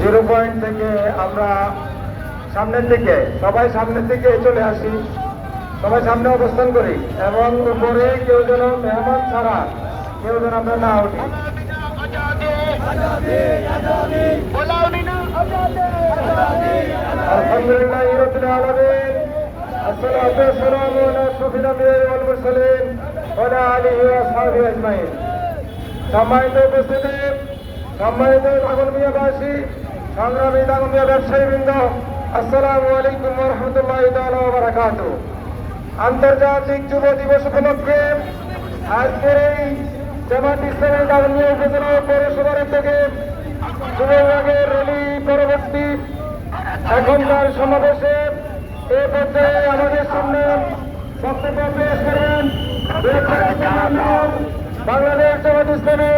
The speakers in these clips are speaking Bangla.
জিরো পয়েন্ট থেকে আমরা সামনের দিকে, সবাই সামনের দিকে চলে আসি। সবাই সামনে অবস্থান করি এবং উপরে কেউ যেন মেহমান ছাড়া কেউ যেন আমরা না উঠি। আলহামদুলিল্লাহ ইরতুল আলামিন। সম্মানিত উপস্থিতি, সম্মানিত আগরমিয়াবাসী সংগ্রামী ব্যবসায়ীবৃন্দ, আসসালামু আলাইকুম রহমতুল্লাহ বারাকাত আন্তর্জাতিক যুব দিবস উপলক্ষে আজকের এই জামাত ইসলামী থেকে যুব পরবর্তী এখনকার সমাবেশে এ পর্যায়ে আমাদের সামনে বক্তব্য পেশ করেন বাংলাদেশ জামাত ইসলামী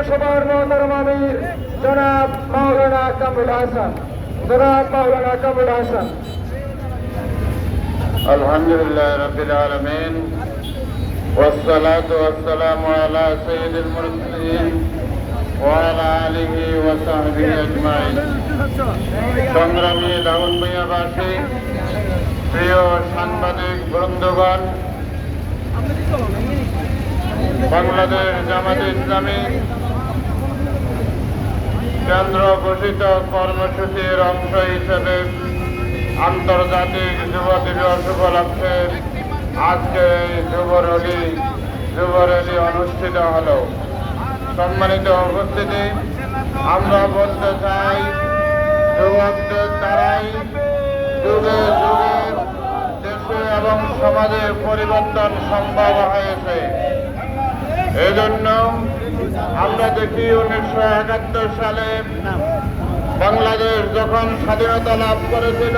পৌরসভার মহতরম আমির জনাব মাওলানা কামুল হাসান জনাব মাওলানা কামুল হাসান الحمد لله رب العالمين والصلاة والسلام على سيد المرسلين وعلى آله وصحبه أجمعين সংগ্রামী দাউন মিয়াবাসী প্রিয় সাংবাদিক বৃন্দগণ বাংলাদেশ জামাত ইসলামী কেন্দ্র ঘোষিত কর্মসূচির অংশ হিসেবে আন্তর্জাতিক যুব দিবস উপলক্ষে আজকে যুব র্যালি যুব অনুষ্ঠিত হল। সম্মানিত উপস্থিতি, আমরা বলতে চাই, যুবকদের দ্বারাই যুগে যুগে দেশে এবং সমাজে পরিবর্তন সম্ভব হয়েছে। এজন্য আমরা দেখি উনিশশো একাত্তর সালে বাংলাদেশ যখন স্বাধীনতা লাভ করেছিল,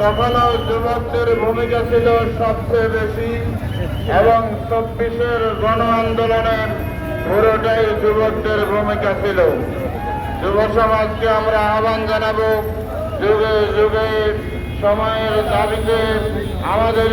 তখনও যুবকদের ভূমিকা ছিল সবচেয়ে বেশি এবং চব্বিশের গণ আন্দোলনের পুরোটাই যুবকদের ভূমিকা ছিল। যুব সমাজকে আমরা আহ্বান জানাব, যুগে যুগে সময়ের দাবিতে আমাদের